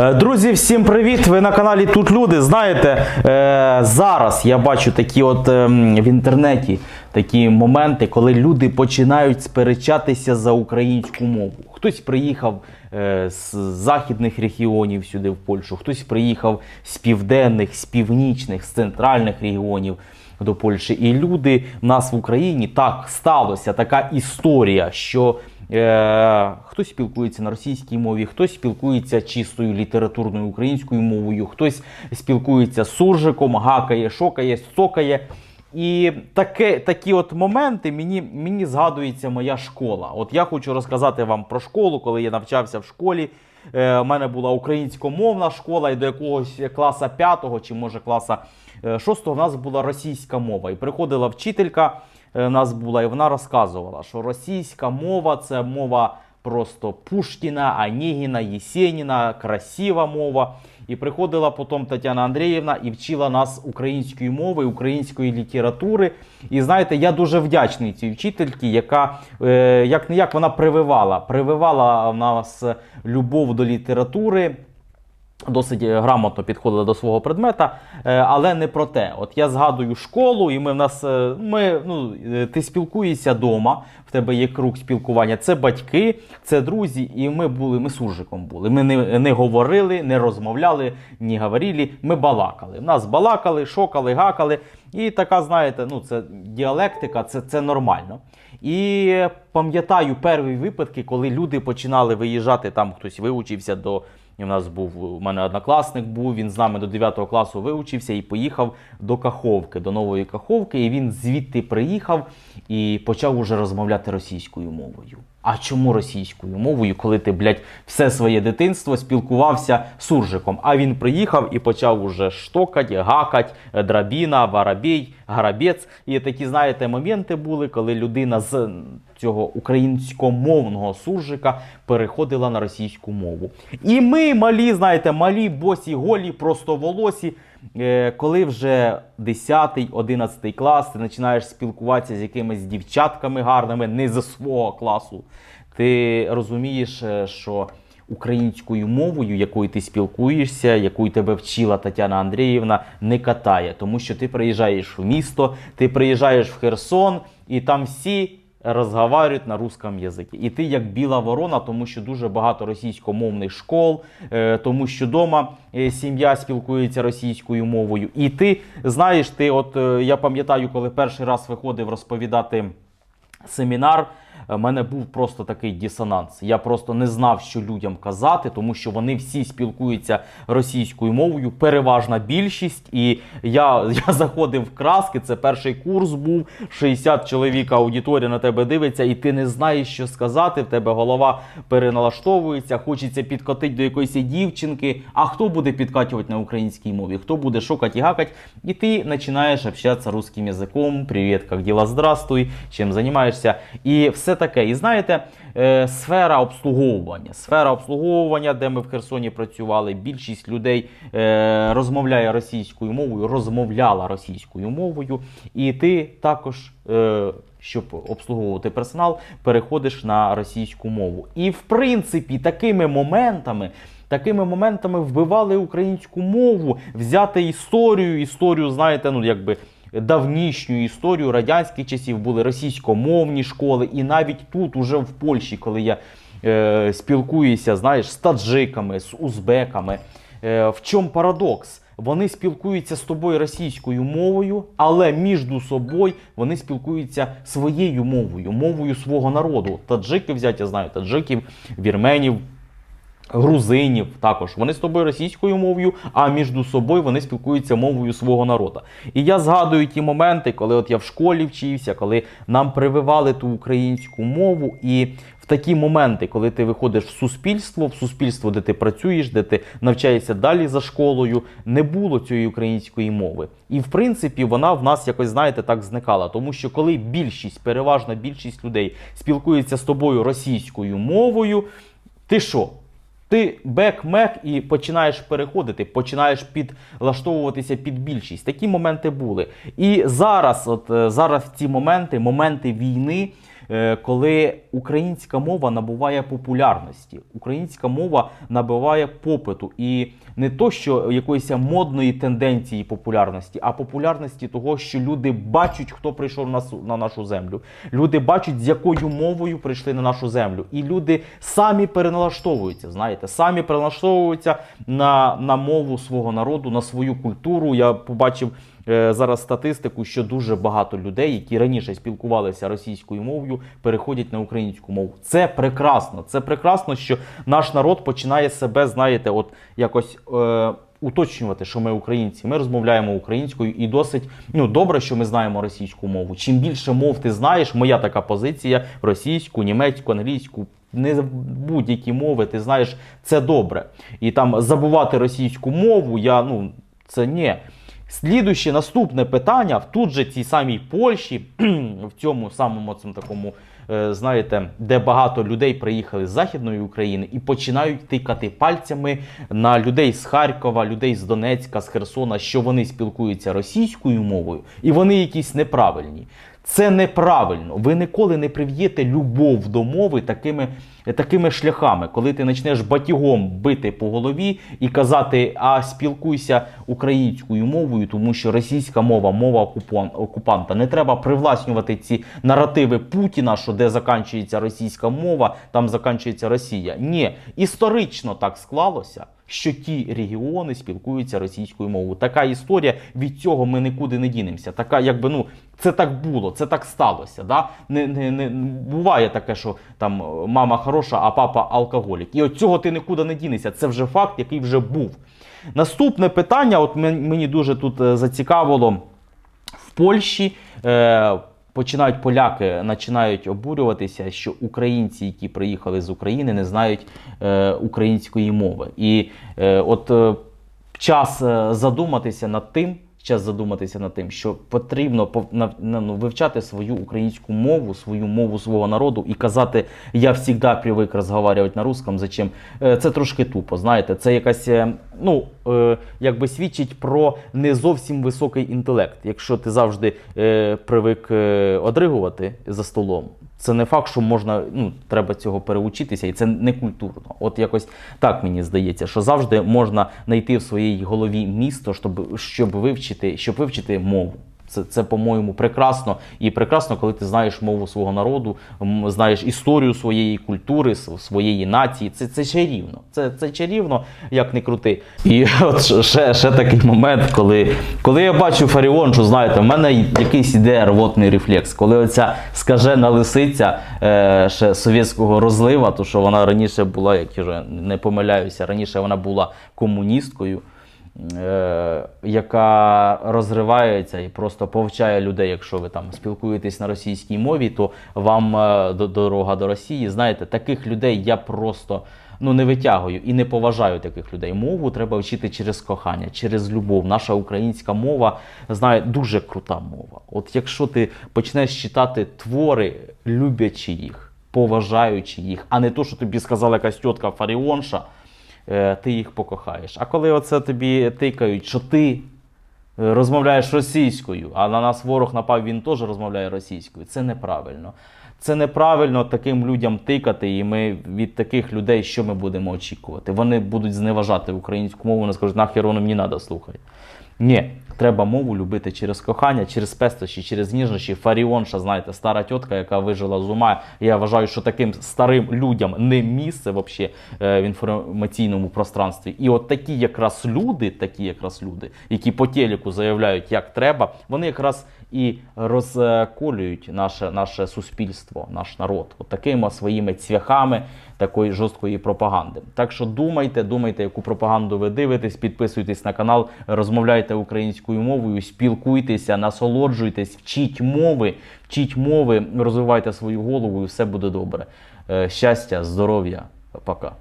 Е, Друзі, всім привіт! Ви на каналі Тут Люди. Знаєте, е, зараз я бачу такі от ем, в інтернеті такі моменти, коли люди починають сперечатися за українську мову. Хтось приїхав е, з західних регіонів сюди в Польщу, хтось приїхав з південних, з північних, з центральних регіонів до Польщі. І люди в нас в Україні так сталося така історія, що Е, хтось спілкується на російській мові, хтось спілкується чистою літературною українською мовою, хтось спілкується суржиком, гакає, шокає, цокає. І таке, такі от моменти мені, мені згадується моя школа. От я хочу розказати вам про школу, коли я навчався в школі. Е, у мене була українськомовна школа, і до якогось класа 5 чи може класа 6 у нас була російська мова. І приходила вчителька е, в нас була, і вона розказувала, що російська мова це мова просто Пушкіна, Онегіна, Єсеніна, красива мова. І приходила потім Тетяна Андріївна і вчила нас української мови, української літератури. І знаєте, я дуже вдячний цій вчительці, яка е, як не як вона прививала, прививала в нас любов до літератури. Досить е, грамотно підходила до свого предмета, е, але не про те. От я згадую школу, і ми в нас е, ми, ну, ти спілкуєшся вдома, в тебе є круг спілкування. Це батьки, це друзі, і ми були, ми суржиком були. Ми не, не говорили, не розмовляли, не говорили, ми балакали. Нас балакали, шокали, гакали. І така, знаєте, ну це діалектика, це, це нормально. І пам'ятаю перші випадки, коли люди починали виїжджати, там хтось виучився до. І у нас був у мене однокласник був, він з нами до 9 класу вивчився і поїхав до Каховки, до нової Каховки. І він звідти приїхав і почав уже розмовляти російською мовою. А чому російською мовою, коли ти, блядь, все своє дитинство спілкувався суржиком? А він приїхав і почав уже штокать, гакать, драбіна, воробей, гарабець. І такі, знаєте, моменти були, коли людина з цього українськомовного суржика переходила на російську мову. І ми, малі, знаєте, малі, босі, голі, просто волосі. Е, коли вже 10-11 клас, ти починаєш спілкуватися з якимись дівчатками гарними, не зі свого класу, ти розумієш, е, що українською мовою, якою ти спілкуєшся, якою тебе вчила Тетяна Андріївна, не катає, тому що ти приїжджаєш в місто, ти приїжджаєш в Херсон, і там всі розговорюють на русском язикі. І ти як біла ворона, тому що дуже багато російськомовних школ, е, тому що дома сім'я спілкується російською мовою. І ти знаєш, ти, от е, я пам'ятаю, коли перший раз виходив розповідати семінар. У мене був просто такий дисонанс. Я просто не знав, що людям казати, тому що вони всі спілкуються російською мовою, переважна більшість. І я, я заходив в краски. Це перший курс був. 60 чоловік аудиторія на тебе дивиться, і ти не знаєш, що сказати. В тебе голова переналаштовується, хочеться підкотити до якоїсь дівчинки. А хто буде підкатувати на українській мові? Хто буде шукати і гакати? І ти починаєш общатися русским язиком. Привіт, як діла? Здравствуй, чим займаєшся? І все таке. І знаєте, е, сфера обслуговування. Сфера обслуговування, де ми в Херсоні працювали, більшість людей е, розмовляє російською мовою, розмовляла російською мовою, і ти також. Е, щоб обслуговувати персонал, переходиш на російську мову. І в принципі, такими моментами. Такими моментами вбивали українську мову, взяти історію, історію, знаєте, ну якби давнішню історію радянських часів були російськомовні школи, і навіть тут, уже в Польщі, коли я е, спілкуюся, знаєш, з таджиками, з узбеками. Е, в чому парадокс? Вони спілкуються з тобою російською мовою, але між собою вони спілкуються своєю мовою, мовою свого народу. Таджики взяті, я знаю, таджиків, вірменів. Грузинів також вони з тобою російською мовою, а між собою вони спілкуються мовою свого народу. І я згадую ті моменти, коли от я в школі вчився, коли нам прививали ту українську мову, і в такі моменти, коли ти виходиш в суспільство, в суспільство, де ти працюєш, де ти навчаєшся далі за школою, не було цієї української мови. І в принципі вона в нас якось, знаєте, так зникала. Тому що коли більшість, переважна більшість людей спілкується з тобою російською мовою, ти що? Ти бек-мек і починаєш переходити, починаєш підлаштовуватися під більшість. Такі моменти були. І зараз, от е, зараз ці моменти, моменти війни, коли українська мова набуває популярності, українська мова набуває попиту, і не то, що якоїсь модної тенденції популярності, а популярності того, що люди бачать, хто прийшов на, на нашу землю. Люди бачать, з якою мовою прийшли на нашу землю. І люди самі переналаштовуються, знаєте, самі переналаштовуються на, на мову свого народу, на свою культуру. Я побачив е, зараз статистику, що дуже багато людей, які раніше спілкувалися російською мовою, переходять на українську мову. Це прекрасно. Це прекрасно, що наш народ починає себе, знаєте, от якось. Е, Уточнювати, що ми українці, ми розмовляємо українською, і досить ну добре, що ми знаємо російську мову. Чим більше мов ти знаєш, моя така позиція: російську, німецьку, англійську, не будь-які мови, ти знаєш, це добре. І там забувати російську мову, я ну це ні. Слідуще наступне питання тут же цій самій Польщі, в цьому самому цьому такому, е, знаєте, де багато людей приїхали з Західної України і починають тикати пальцями на людей з Харкова, людей з Донецька, з Херсона, що вони спілкуються російською мовою, і вони якісь неправильні. Це неправильно. Ви ніколи не прив'єте любов до мови такими, такими шляхами, коли ти почнеш батігом бити по голові і казати, а спілкуйся українською мовою, тому що російська мова мова окупан- окупанта. Не треба привласнювати ці наративи Путіна, що де закінчується російська мова, там закінчується Росія. Ні, історично так склалося що ті регіони спілкуються російською мовою. Така історія від цього ми нікуди не дінемося. Така, якби ну це так було, це так сталося. Да? Не, не, не буває таке, що там е, мама хороша, а папа алкоголік. І от цього ти нікуди не дінешся. Це вже факт, який вже був. Наступне питання, от мен- мені дуже тут е, зацікавило в Польщі. Е, Починають поляки починають обурюватися, що українці, які приїхали з України, не знають е, української мови. І е, от е, час е, задуматися над тим, час задуматися над тим, що потрібно ну, вивчати свою українську мову, свою мову свого народу і казати я завжди привик розмовляти на русском. Зачем? Е, Це трошки тупо. Знаєте, це якась е, ну е, якби свідчить про не зовсім високий інтелект. Якщо ти завжди е, привик е, одригувати за столом. Це не факт, що можна, ну треба цього переучитися, і це не культурно. От якось так мені здається, що завжди можна знайти в своїй голові місто, щоб, щоб вивчити, щоб вивчити мову. Це, це, по-моєму, прекрасно. І прекрасно, коли ти знаєш мову свого народу, знаєш історію своєї культури, своєї нації. Це, це чарівно. Це, це чарівно, як не крути. І от ще- ще, такий момент, коли, коли я бачу Фаріон, що знаєте, в мене якийсь іде рвотний рефлекс. Коли оця скажена лисиця е, ще совєтського розлива, то що вона раніше була, як я вже не помиляюся, раніше вона була комуністкою яка розривається і просто повчає людей. Якщо ви там спілкуєтесь на російській мові, то вам е, дорога до Росії. Знаєте, таких людей я просто ну не витягую і не поважаю таких людей. Мову треба вчити через кохання, через любов. Наша українська мова знає дуже крута мова. От якщо ти почнеш читати твори, люблячи їх, поважаючи їх, а не то, що тобі сказала якась тітка Фаріонша е, ти їх покохаєш. А коли оце тобі тикають, що ти е, розмовляєш російською, а на нас ворог напав, він теж розмовляє російською, це неправильно. Це неправильно таким людям тикати, і ми від таких людей що ми будемо очікувати? Вони будуть зневажати українську мову, вони скажуть, нахер воно мені треба слухати. Ні, треба мову любити через кохання, через пестощі, через ніжнощі. Фаріонша, знаєте, стара тітка, яка вижила з ума. Я вважаю, що таким старим людям не місце вообще е, в інформаційному пространстві. І от такі якраз люди, такі якраз люди, які по телеку заявляють, як треба, вони якраз і розколюють наше, наше суспільство, наш народ, от такими своїми цвяхами такої жорсткої пропаганди. Так що думайте, думайте, яку пропаганду ви дивитесь, підписуйтесь на канал, розмовляйте українською мовою, спілкуйтеся, насолоджуйтесь, вчіть мови, вчіть мови, розвивайте свою голову, і все буде добре. Е, Щастя, здоров'я, пока.